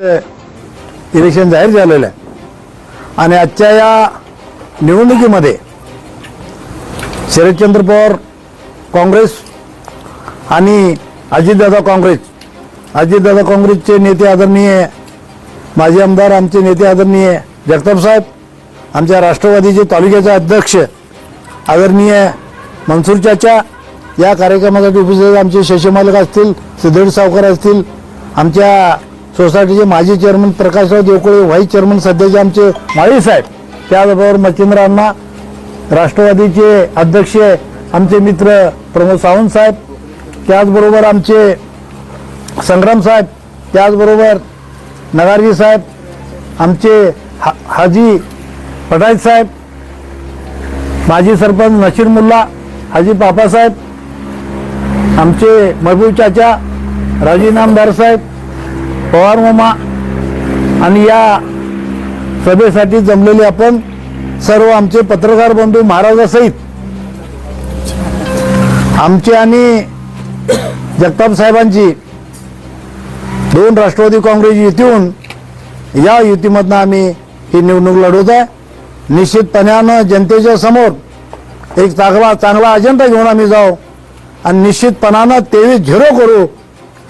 Election जाहीर झालेलं आहे. आणि आजच्या या निवडणुकीमध्ये शरदचंद्र पवार काँग्रेस आणि अजितदादा काँग्रेस अजितदादा काँग्रेसचे नेते आदरणीय माजी आमदार आमचे नेते आदरणीय जगताप साहेब आमच्या राष्ट्रवादीचे तालुक्याचे अध्यक्ष आदरणीय मनसूर चाचा या कार्यक्रमासाठी उपस्थित आमचे शशीमालक असतील सिद्धेड सावकर असतील आमच्या सोसायटीचे माजी chairman Prakashrao Deokole vice chairman सध्याचे आमचे माळी साहेब त्याचबरोबर मच्छिंद्र अण्णा राष्ट्रवादीचे अध्यक्ष आमचे मित्र प्रमोद सावंत साहेब त्याचबरोबर आमचे संग्राम साहेब त्याचबरोबर नगारजी साहेब आमचे हा हाजी पटायत साहेब माजी सरपंच नशीर मुल्ला हाजी पापासाहेब आमचे महबूब चाचा राजीनामदार साहेब पवार मामा आणि या सभेसाठी जमलेले आपण सर्व आमचे पत्रकार बंधू महाराजासहित आमचे आणि जगताप साहेबांची दोन राष्ट्रवादी काँग्रेस युतीहून या युतीमधनं आम्ही ही निवडणूक लढवत आहे. निश्चितपणानं जनतेच्या समोर एक चांगला चांगला अजेंडा घेऊन आम्ही जाऊ आणि निश्चितपणानं तेवीस झिरो करू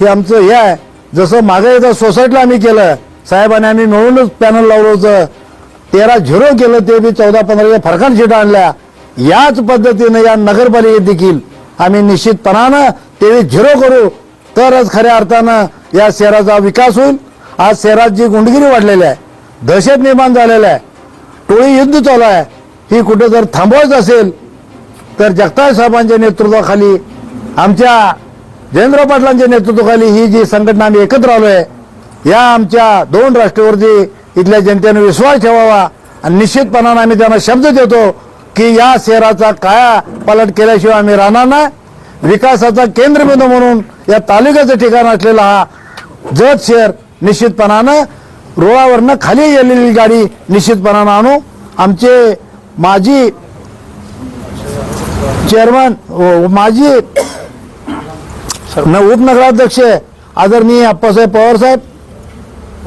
हे आमचं हे आहे. जसं मागे एकदा सोसायटीला आम्ही केलं साहेबांनी आम्ही मिळूनच पॅनल लावलं होतं. तेरा झिरो केलं ते बी चौदा पंधराच्या फरकान सीटा आणल्या. याच पद्धतीनं या नगरपालिकेत देखील आम्ही निश्चितपणानं तेवीस झिरो करू. तरच खऱ्या अर्थानं या शहराचा विकास होईल. आज शहरात जी गुंडगिरी वाढलेली आहे दहशत निर्माण झालेलं आहे टोळी युद्ध चालू आहे ही कुठं जर थांबवायचं असेल तर जगताप साहेबांच्या नेतृत्वाखाली आमच्या जयेंद्र पाटलांच्या नेतृत्वाखाली ही जी संघटना आम्ही एकत्र आलो आहे या आमच्या दोन राष्ट्रवरती इथल्या जनतेने विश्वास ठेवावा आणि निश्चितपणानं आम्ही त्यांना शब्द देतो की या शहराचा काया पालट केल्याशिवाय आम्ही राहणार नाही. विकासाचा केंद्रबिंदू म्हणून या तालुक्याचं ठिकाण असलेला हा जत शहर निश्चितपणानं रुळावरनं खाली गेलेली गाडी निश्चितपणानं आणू. आमचे माजी चेअरमन माजी माजी न- उपनगराध्यक्ष आदरणीय अप्पासाहेब पवार साहेब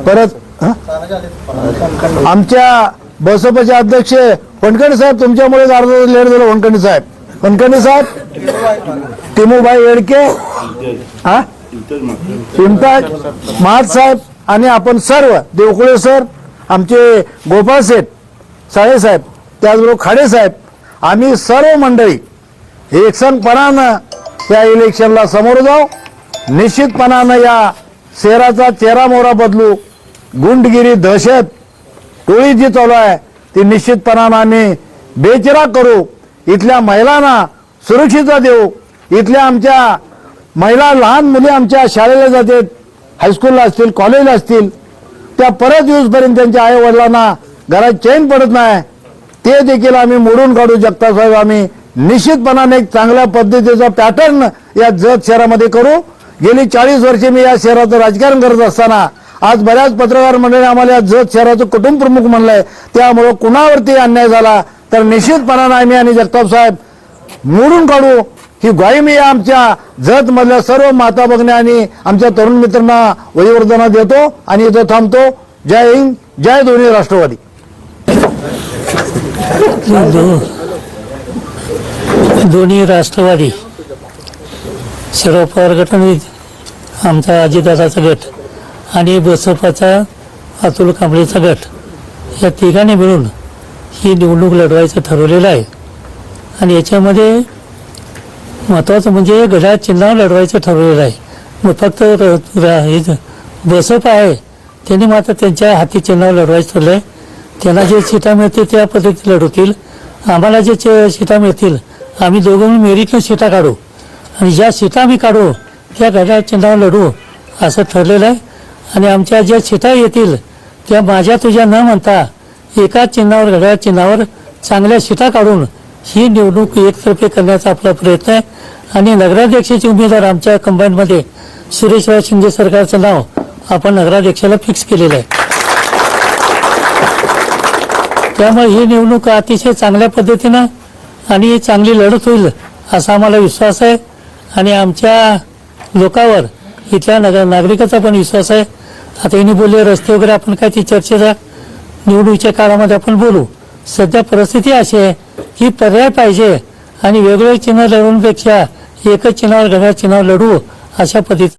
परत हं? आमच्या बसपाचे अध्यक्ष वनकणे साहेब तुमच्यामुळे अर्धा लेट झालं वनकणे साहेब. वनकणे साहेब टिमूभाई येडके हा? इम्पॅक्ट महात साहेब आणि आपण सर्व देवकुळे सर आमचे गोपाळ सेठ साहेब त्याचबरोबर खाडे साहेब आम्ही सर्व मंडळी एकसंगपणानं त्या इलेक्शनला समोर जाऊ. निश्चितपणानं या शहराचा चेहरा मोहरा बदलू. गुंडगिरी दहशत टोळी जी चालू आहे ती निश्चितपणानं आम्ही बेचिरा करू. इथल्या महिलांना सुरक्षितता देऊ. इथल्या आमच्या महिला लहान मुली आमच्या शाळेला जातात हायस्कूलला असतील कॉलेजला असतील. त्या परत येऊसपर्यंत त्यांच्या आई वडिलांना घरात चैन पडत नाही. ते देखील आम्ही मोडून काढू. जगता साहेब आम्ही निश्चितपणाने एक चांगल्या पद्धतीचा पॅटर्न या जत शहरामध्ये करू. गेली चाळीस वर्षे मी या शहराचं राजकारण करत असताना आज बऱ्याच पत्रकार मंडळी आम्हाला या जत शहराचं कुटुंब प्रमुख म्हणलंय. त्यामुळं कुणावरती अन्याय झाला तर निश्चितपणानं आम्ही आणि जगताप साहेब मोडून काढू. ही ग्वाही मी आमच्या जत मधल्या सर्व माता भगिनी आणि आमच्या तरुण मित्रांना वयोवर्धना देतो आणि इथं थांबतो. जय हिंद जय दोन्ही राष्ट्रवादी. दोन्ही राष्ट्रवादी शरद पवार गट आणि आमचा अजितदादाचा गट आणि बसपाचा अतुल कांबळेचा गट या तिघांनी मिळून ही निवडणूक लढवायचं ठरवलेलं आहे. आणि याच्यामध्ये महत्त्वाचं म्हणजे घड्याळ चिन्हावर लढवायचं ठरवलेलं आहे. मग फक्त हे बसप आहे त्यांनी मात्र त्यांच्या हाती चिन्हावर लढवायचं ठरलं आहे त्यांना जे सीटा मिळतील त्या पद्धतीत लढवतील. आम्हाला जे सीटा मिळतील आम्ही दोघं मिळून मेरिटनं सीटा काढू. आणि ज्या सीटा आम्ही काढू त्या घड्याळ चिन्हावर लढू असं ठरलेलं आहे. आणि आमच्या ज्या सीटा येतील त्या माझ्या तुझ्या न म्हणता एकाच चिन्हावर घड्याळ चिन्हावर चांगल्या सीटा काढून ही निवडणूक एकतर्फे करण्याचा आपला प्रयत्न आहे. आणि नगराध्यक्षाचे उमेदवार आमच्या कंबाईनमध्ये सुरेशराव शिंदे सरकारचं नाव आपण नगराध्यक्षाला फिक्स केलेलं आहे. त्यामुळे ही निवडणूक अतिशय चांगल्या पद्धतीनं आणि चांगली लढत होईल असा आम्हाला विश्वास आहे. आणि आमच्या लोकावर इथल्या नगर नागरिकाचा पण विश्वास आहे. आता यांनी बोलले रस्ते वगैरे आपण काय ती चर्चेचा निवडणुकीच्या काळामध्ये आपण बोलू. सध्या परिस्थिती अशी आहे की पर्याय पाहिजे आणि वेगवेगळे चिन्ह लढवण्यापेक्षा एकच चिन्हावर घड्या चिन्हावर लढू अशा पद्धतीत